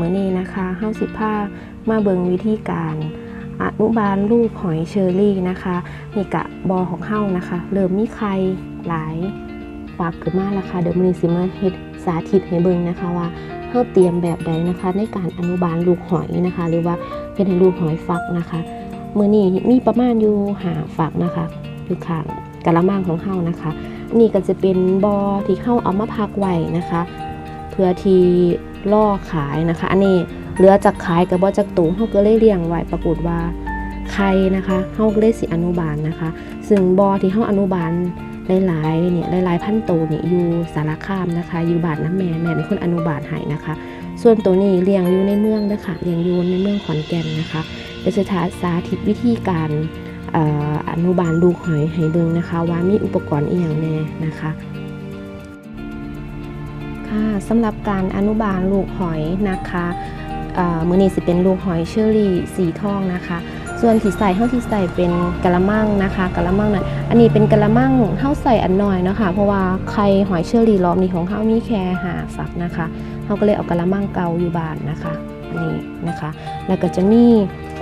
มื้อนี้นะคะเฮาสิพามาเบิงวิธีการอนุบาลลูกหอยเชอรี่นะคะนี่กะบอของเฮานะคะ เริ่มมีไข่หลายฝากขึ้นมาแล้วค่ะเดี๋ยวมือนี้สิมาเฮ็ดสาธิตให้เบิงนะคะว่าเฮาเตรียมแบบใดนะคะ ในการอนุบาลลูกหอยนะคะ หรือว่าเฮ็ดให้ลูกหอยฟักนะคะมื้อนี้มีประมาณอยู่หาฝักนะคะอยู่ข้างกะละมังของเฮานะคะ นี่ก็จะเป็นบอที่เข้าเอามาพักไว้นะคะ เพื่อที่ล่อขายนะคะ อันนี้เหลือจากขายกับบอจากตูเขาก็เลยเลี้ยงไว้ปรากฏว่าไข่นะคะเขาก็เลยสิอนุบาลนะคะ ซึ่งบอที่เขาอนุบาลหลายๆเนี่ยหลายๆพันโตวเนี่ยอยู่สารคามนะคะ อยู่บานน้ำแม่แม่เป็นคนอนุบาลให้นะคะ ส่วนตัวนี้เลี้ยงอยู่ในเมืองนะคะเลี้ยงอยู่ในเมืองขอนแก่นนะคะเดี๋ยวจะสาธิตวิธีการอออนุบาลลูกหอยให้เบิ่งนะคะ ว่ามีอุปกรณ์อีหยังแน่นะคะ ค่ะสำหรับการอนุบาลลูกหอยนะคะเมื้อนี้สิเป็นลูกหอยเชอรี่สีทองนะคะ ส่วนที่ใส่เฮาที่ใส่เป็นกะละมังนะคะกะละมังน่ะอันนี้เป็นกะละมังเฮาใส่อันน้อยนะคะเพราะว่าไข่หอยเชอรี่รอบนี้ของเฮามีแค่หาฝักนะคะเฮาก็เลยเอากะละมังเก่าอยู่บ้านนะคะอันนี้นะคะ แล้วก็จะมี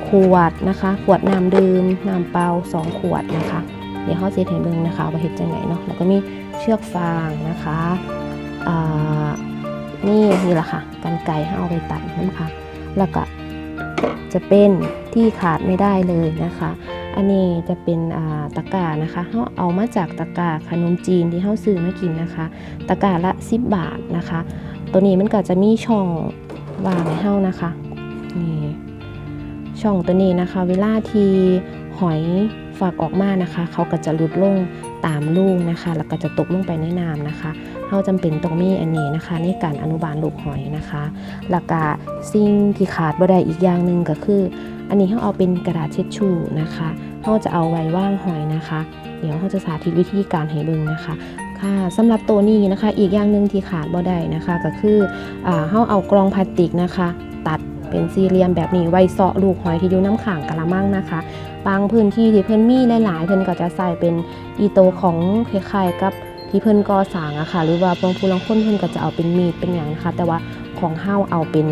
ขวดนะคะ ขวดน้ำดื่มน้ำเปล่า2ขวดนะคะ เดี๋ยวเขาเซตให้เบิ่งนะคะว่าเฮ็ดจังไงเนาะแล้วก็มีเชือกฟางนะคะ นี่นี่แหละค่ะกันไก่ให้เอาไปตัดนะคะแล้วก็จะเป็นที่ขาดไม่ได้เลยนะคะ อันนี้จะเป็นตะกร้านะคะเขาเอามาจากตะกร้าขนมจีนที่เขาซื้อมากินนะคะ ตะกร้าละ 10 บาทนะคะ ตัวนี้มันก็จะมีช่องวางให้เฮานะคะนี่ช่องตัวนี้นะคะ เวลาที่หอยฝากออกมานะคะ เขาก็จะหลุดลงตามลูกนะคะ แล้วก็จะตกลงไปในน้ำนะคะ เฮาจำเป็นต้องมีอันนี้นะคะ ในการอนุบาลลูกหอยนะคะแล้วก็สิ่งที่ขาดบ่ได้อีกอย่างหนึ่งก็คือ อันนี้เขาเอาเป็นกระดาษเช็ดชู่นะคะเขาจะเอาไว้ว่างหอยนะคะ เดี๋ยวเขาจะสาธิตวิธีการให้เบิ่งนะคะค่ะสำหรับตัวนี้นะคะอีกอย่างหนึ่งที่ขาดบ่ได้นะคะ ก็คือเขาเอากรองพลาสติกนะคะ ตัดเป็นสี่เหลี่ยมแบบนี้ไว้เสาะลูกหอยที่อยู่น้ำขังกะละมังนะคะ บางพื้นที่ที่เพิ่นมีหลายๆเพิ่นก็จะใส่เป็นอีโตของคล้ายๆกับ ที่เพิ่นก่อสร้างอะค่ะ หรือว่าบางผู้ลางคนเพิ่นก็จะเอาเป็นมีดเป็นอย่างนะคะ แต่ว่าของเฮาเอาเป็น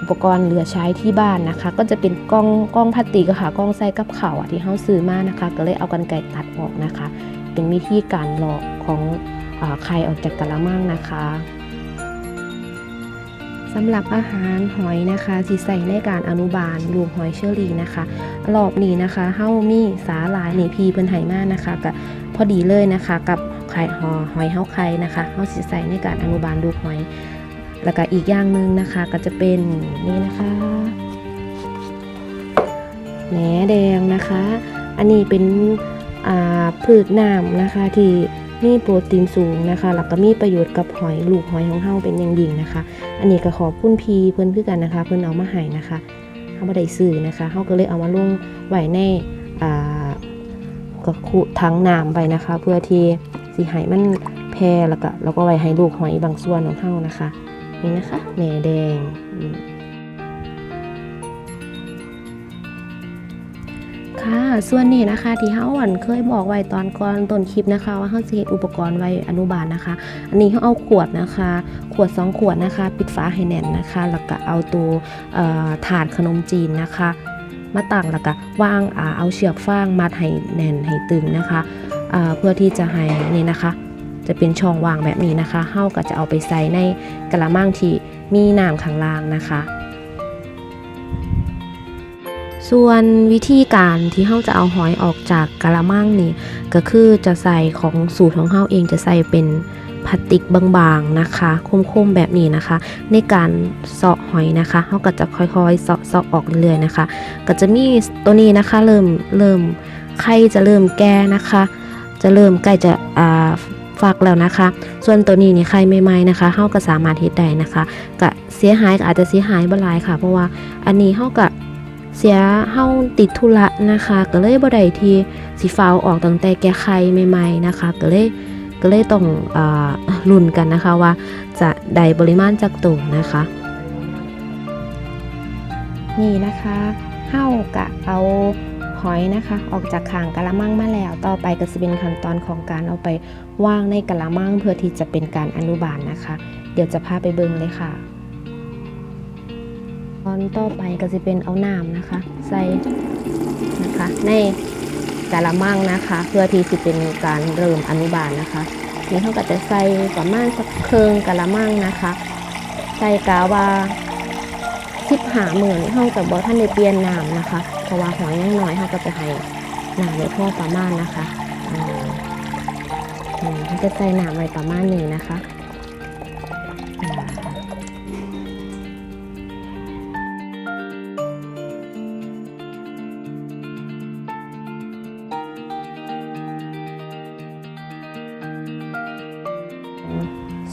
อุปกรณ์เหลือใช้ที่บ้านนะคะ ก็จะเป็นกล้องกล้องพลาสติกอะค่ะกล้องใส่กับเข่าอะที่เฮาซื้อมานะคะ ก็เลยเอากันไกรตัดออกนะคะ เป็นวิธีการหลอกของอาไข่ออกจากกะละมังนะคะสำหรับอาหารหอยนะคะที่ใส่ในการอนุบาลลูกหอยเชอรี่นะคะรอบนี้นะคะเฮามีสาหลายนี่พีเพิ่นไหมานะคะกับพอดีเลยนะคะ กับ ไข่หอหอยเฮาไข่นะคะเฮาสิใส่ในการอนุบาลลูกหอย แล้วก็อีกอย่างหนึ่งนะคะก็จะเป็นนี่นะคะแหนแดงนะคะ อันนี้เป็นอ่าพืชน้ำนะคะที่มีโปรตีนสูงนะคะแล้วก็มีประโยชน์กับหอยลูกหอยของเฮาเป็นอย่างยิ่งนะคะ อันนี้ก็ขอบคุณพีเพิ่นคือกันนะคะ เพิ่นเอามาให้นะคะเขาไม่ได้ซื้อนะคะเขาก็เลยเอามาลงไว้ในอ่ากระคุทั้งน้ำไปนะคะ เพื่อที่ สิให้มันแพร่แล้วก็แล้วก็ไว้ให้ลูกหอยบางส่วนของเขานะคะ นี่นะคะแหน่แดงค่ะส่วนนี้นะคะที่เฮาอันเคยบอกไว้ตอนก่อนต้นคลิปนะคะ ว่าเฮาสิเฮ็ดอุปกรณ์ไว้อนุบาลนะคะ อันนี้เขาเอาขวดนะคะ ขวด 2 ขวดนะคะ ปิดฝาให้แน่นนะคะ แล้วก็เอาตัวถาดขนมจีนนะคะ มาตั้งแล้วก็วางเอาเชือกฟางมัดให้แน่นให้ตึงนะคะ เพื่อที่จะให้นี่นะคะ จะเป็นช่องว่างแบบนี้นะคะเฮาก็จะเอาไปใส่ในกระมังที่มีน้ำข้างล่างนะคะ ส่วนวิธีการที่เฮาจะเอาหอยออกจากกระมังนี่ก็คือจะใส่ของสูตรของเฮาเองจะใส่เป็นพลาสติกบางๆนะคะ คมๆแบบนี้นะคะ ในการเสาะหอยนะคะเฮาก็จะค่อยๆเสาะเสาะออกเรื่อยๆนะคะ ก็จะมีตัวนี้นะคะ เริ่มเริ่มไข่จะเริ่มแก่นะคะ จะเริ่มใกล้จะอ่าฟักแล้วนะคะ ส่วนตัวนี้นี่ไข่ใหม่ๆนะคะเฮาก็สามารถเฮ็ดได้นะคะก็เสียหายก็อาจจะเสียหายบ่หลายค่ะ เพราะว่าอันนี้เฮาก็เสียเฮาติดธุระนะคะ ก็เลยบ่ได้ที่สิฟ้าออกตั้งแต่แก่ไข่ใหม่ๆนะคะ ก็เลยก็เลยต้องอ่าลุ้นกันนะคะว่าจะได้ปริมาณจากตัวนะคะ นี่นะคะเฮากะเอา หอยนะคะ ออกจากข่างกะละมังมาแล้ว ต่อไปก็จะเป็นขั้นตอนของการเอาไปวางในกะละมังเพื่อที่จะเป็นการอนุบาลนะคะ เดี๋ยวจะพาไปเบิ่งเลยค่ะ ตอนต่อไปก็จะเป็นเอาน้ำนะคะ ใส่นะคะในกะละมังนะคะ เพื่อที่จะเป็นการเริ่มอนุบาลนะคะนี่เขาก็จะใส่ประมาณสักเคืองกะละมังนะคะ ใส่กาว่าสิบหาหมื่นเขากับบอท่านได้เปลี่ยนน้ำนะคะ ราะว่าหอยยังน้อยเขาก็จะให้น้ำไว้พอประมาณนะคะอืมอืมเขาจะใส่น้ำไว้ประมาณนี้นะคะ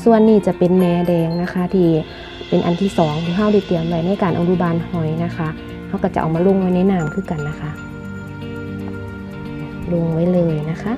ส่วนนี้จะเป็นแหนแดงนะคะ ที่เป็นอันที่สองที่เฮาได้เตรียมไว้ในการอนุบาลหอยนะคะ เขาก็จะเอามาลงไว้ในน้ำคือกันนะคะ ลงไว้เลยนะคะ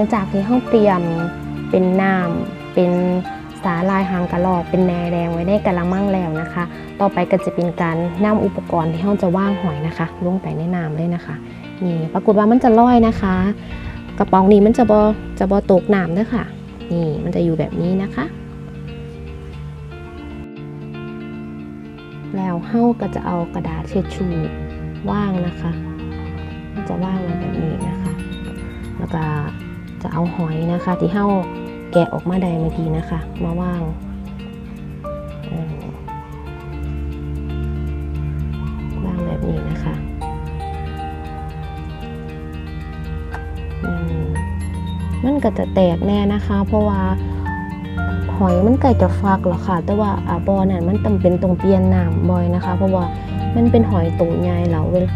ลังจากที่เฮาเตรียมเป็นน้ำเป็นสาลายหางกระรอก เป็นแนแดงไว้ในกะละมังแล้วนะคะ ต่อไปก็จะเป็นการนำอุปกรณ์ที่เฮาจะว่างหอยนะคะ ลงไปในน้ำเลยนะคะ นี่ปรากฏว่ามันจะลอยนะคะ กระป๋องนี้มันจะบอจะบอตกน้ำเด้วยค่ะ นี่มันจะอยู่แบบนี้นะคะ แล้วเฮาก็จะเอากระดาษเช็ดชูว่างนะคะ จะว่างไว้แบบนี้นะคะ แล้วก็ จะเอาหอยนะคะ ที่เฮาแกะออกมาได้เมื่อกี้นะคะ มาวางวางแบบนี้นะคะมันก็จะแตกแน่นะคะ เพราะว่าหอยมันใกล้จะฟักแล้วค่ะ แต่ว่าอาบอนั่นมันจำเป็นตรงเปลี่ยนน้ำบ่อยนะคะ เพราะว่ามันเป็นหอยตัวใหญ่แล้วเวลา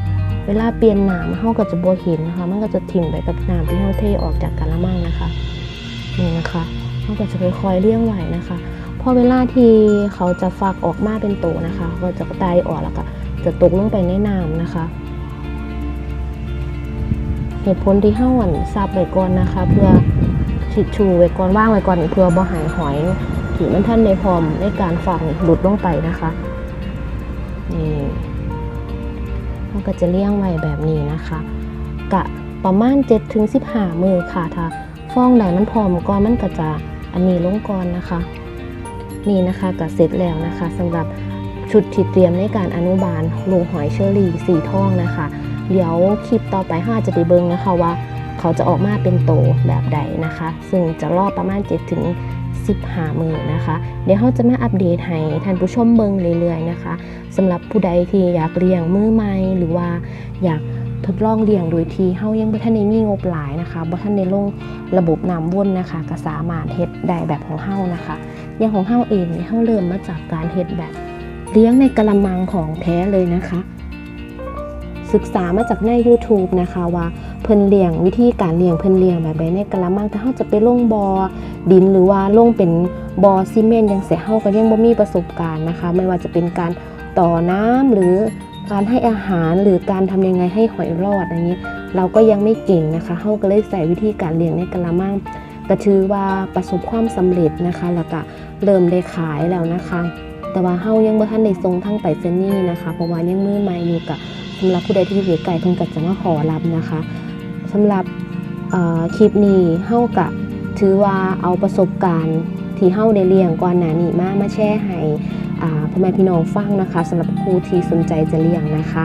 เวลาเปลี่ยนน้ำเขาก็จะบ่เห็นนะคะ มันก็จะถิ่มไปกับน้ำที่เขาเทออกจากกะละมังนะคะ นี่นะคะเขาก็จะค่อยๆเลี้ยงไหวนะคะพอเวลาที่เขาจะฟักออกมาเป็นโตนะคะ ก็จะไตออกแล้วก็จะตกลงไปในน้ำนะคะ เหตุผลที่เฮาอั่นซับไว้ก่อนนะคะ เพื่อชิดชูไว้ก่อนว่างไว้ก่อนเพื่อบ่หายหอยที่มันท่านในพร้อมในการฝังหลุดลงไปนะคะนี่ มันก็จะเลี้ยงไว้แบบนี้นะคะกะประมาณ7ถึง15 มือค่ะถ้าฟองไหนมันพอมก่อนมันก็จะอันนี้ลงก่อนนะคะ นี่นะคะก็เสร็จแล้วนะคะสำหรับชุดที่เตรียมในการอนุบาลลูกหอยเชอรี่สีทองนะคะ เดี๋ยวคลิปต่อไปห้าจะได้เบิงนะคะว่า เขาจะออกมาเป็นโตแบบใดนะคะ ซึ่งจะรอประมาณ7ถึง 15มือนะคะ เดี๋ยวเขาจะมาอัปเดตให้ท่านผู้ชมเบิ่งเรื่อยๆนะคะสำหรับผู้ใดที่อยากเลี้ยงมือใหม่หรือว่าอยากทดลองเลี้ยงโดยที่เฮายังบ่ทันได้มีงบหลายนะคะบ่ทันได้ลงระบบน้ำวนนะคะก็สามารถเฮ็ดได้แบบของเฮานะคะอย่างของเฮาเองเนี่ยเฮาเริ่มมาจากการเฮ็ดแบบเลี้ยงในกระมังของแท้เลยนะคะ ศึกษามาจากใน YouTube นะคะว่าเพิ่นเลี้ยงวิธีการเลี้ยงเพิ่นเลี้ยงแบบใดในกระมังถ้าเฮาจะไปลงบอ่อดินหรือว่าลงเป็นบอ่อซีเมนต์ยังเสียเฮาก็ยังบ่มีประสบการณ์นะคะ ไม่ว่าจะเป็นการต่อน้ำหรือการให้อาหารหรือการทำยังไงให้หอยรอดอย่างนี้ เราก็ยังไม่เก่งนะคะเขาก็เลยใส่วิธีการเลี้ยงในกระมังก็ถือว่าประสบความสำเร็จนะคะ แล้วก็เริ่มได้ขายแล้วนะคะ แต่ว่าเฮายังบ่ทันได้ส่งทั้งไปเซนี่นะคะ เพราะว่ายังมือใหม่อยู่กับ สำหรับผู้ใดที่อยู่ไกลเพิ่นก็จะมาขอรับนะคะสำหรับคลิปนี้เฮากะถือว่าเอาประสบการณ์ที่เฮาได้เลี้ยงก่อนหน้านี้มามาแชร์ให้พ่อแม่พี่น้องฟังนะคะสำหรับครูที่สนใจจะเลี้ยงนะคะ